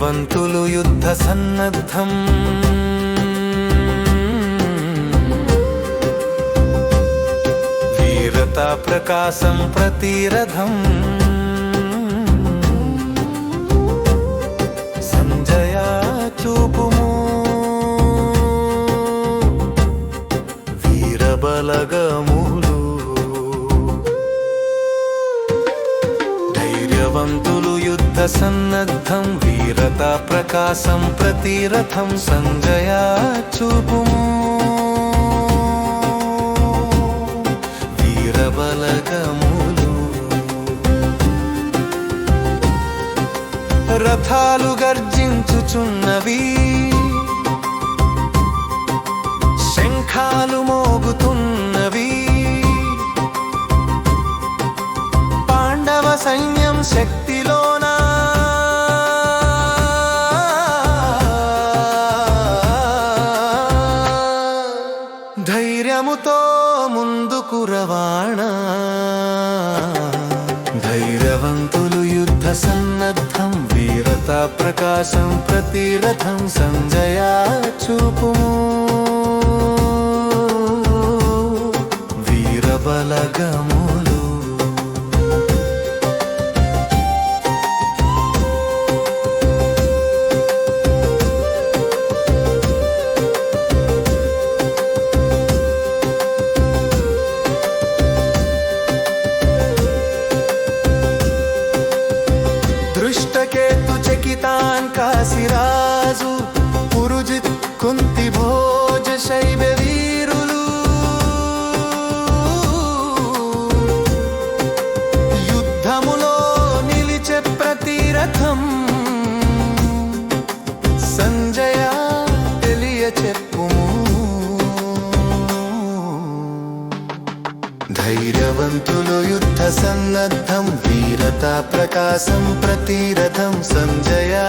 ధైర్యవంతులు యుద్ధ సన్నద్ధం. వీరతా ప్రకాశం ప్రతిరథం. సంజయా చూపుము. వీరబలగము సన్నద్ధం వీరత ప్రకాశం ప్రతిరథం సంజయ చూపుము. వీరబలగములు. రథాలు గర్జించుచున్నవి. శంఖాలు మోగుతున్నవి. పాండవ సైన్యం శక్తి ధైర్యముతో ముందుకు రవాణా. ధైర్యవంతులు యుద్ధ సన్నద్ధం వీరత ప్రకాశం ప్రతిరథం సంజయ చూపుము. చకితాన్ కాశిరాజు పురుజిత్ కుంతి భోజ శైవ వీరులు. యుద్ధములో నిలిచే ప్రతి రథం సంజయ తెలియ చెప్పుము ధైర్యవంతులు యుద్ధ సన్నద్ధం వీరత ప్రకాశం ప్రతిరథం సంజయా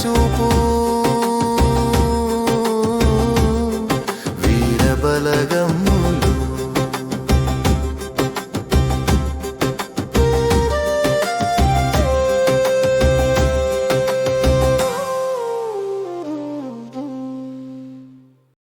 చూపు.